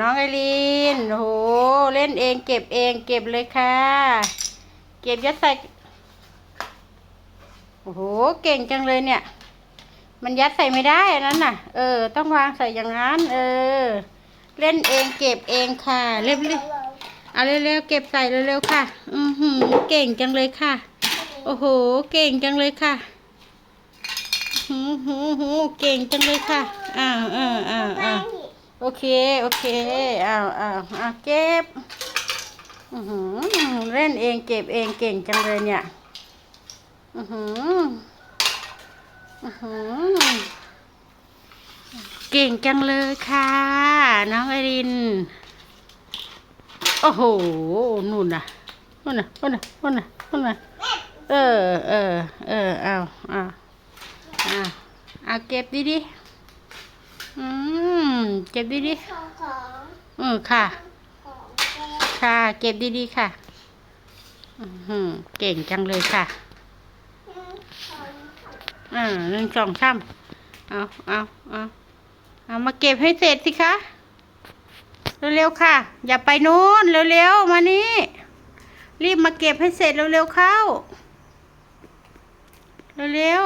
น้องไอรีนโอ้โห เล่นเองเก็บเองเก็บเลยค่ะ เก็บยัดใส่โอ้โห เก่งจังเลยเนี่ย มันยัดใส่ไม่ได้อันนั้นน่ะ เออ ต้องวางใส่อย่างนั้น เออ เล่นเองเก็บเองค่ะ เร็วๆเอาเร็วๆเก็บใส่เร็วๆค่ะ อือหือเก่งจังเลยค่ะ โอ้โห เก่งจังเลยค่ะหูหูหูเก่งจังเลยค่ะ อ้าวอ้าวอ้าวอ้าว โอเค โอเคอ้าวอ้าวอ้าวเก็บอือหือเล่นเองเก็บเองเก่งจังเลยเนี่ยอือหืออือหือเก่งจังเลยค่ะ น้องไอริน โอ้โหนู่นน่ะนู่นน่ะนู่นน่ะนู่นน่ะนู่นน่ะเออเออเออเอาเอาเอาเอาเก็บดีๆอื ม เก็บดีของของๆอืมค่ะของแกค่ะ เก็บดีๆค่ะ อือหือเก่งจังเลยค่ะของอ่าหนึ่งสองสามเอาเอาเอาเอามาเก็บให้เสร็จสิคะ เร็วๆค่ะ อย่าไปนู้นเร็วๆ มานี่ รีบมาเก็บให้เสร็จเร็วๆเข้า เร็ว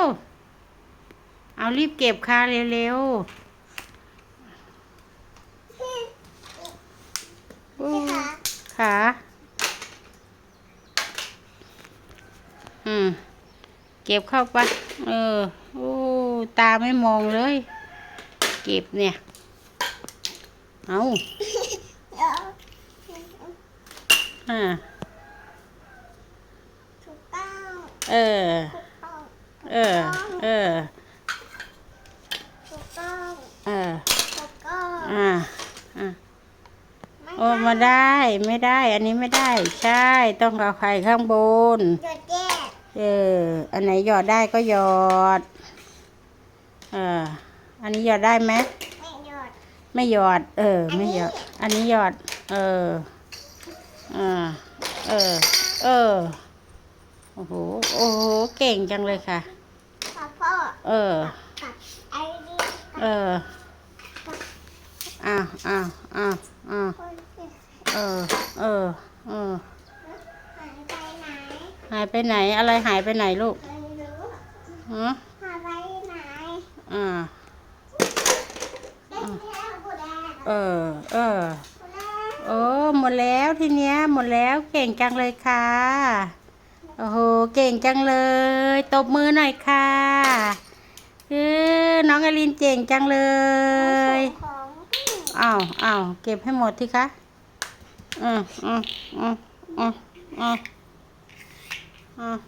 ๆ เอารีบเก็บค่ะเร็วๆอู้ ค่ะ ค่ะ อืมเก็บเข้าไป เออ โอ้ ตาไม่มองเลย เก็บเนี่ย เอาเดี๋ยวอ่าถูกต้องเออถูกต้องเออ เออถูกต้องเออถูกต้องอ่า อ่าไม่โอ้มาได้ ไม่ได้ อันนี้ไม่ได้ ใช่ ต้องเอาไข่ข้างบนหยุดแยก เออ อันไหนหยอดได้ก็หยอด เออ อันนี้หยอดได้ไหมไม่หยุดไม่หยอด เออ ไม่หยอด อันนี้หยอด เออ อ่า เออ เออ โอ้โห โอ้โห เก่งจังเลยค่ะ พ่อพ่อเออกับไอ้นี่เออ อ้าวอ้าวอ้าวอ้าวคนที่เออ เออ เออ หายไปไหนหายไปไหนอะไรหายไปไหนลูกไม่รู้ฮะหายไปไหนอ่าเด็กแค่บุแดงเออเออบุแดงโอ้หมดแล้วทีเนี้ยหมดแล้วเก่งจังเลยค่ะโอ้โหเก่งจังเลย ตบมือหน่อยค่ะเออน้องอลินเก่งจังเลยของอ้าวอ้าวเก็บให้หมดที่คะอืมอืมอืมอืมอืม อืม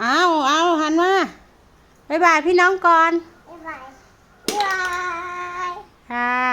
เอาเอาหันมาบ๊ายบายพี่น้องก่อน บ๊ายบายบ๊ายบายค่ะ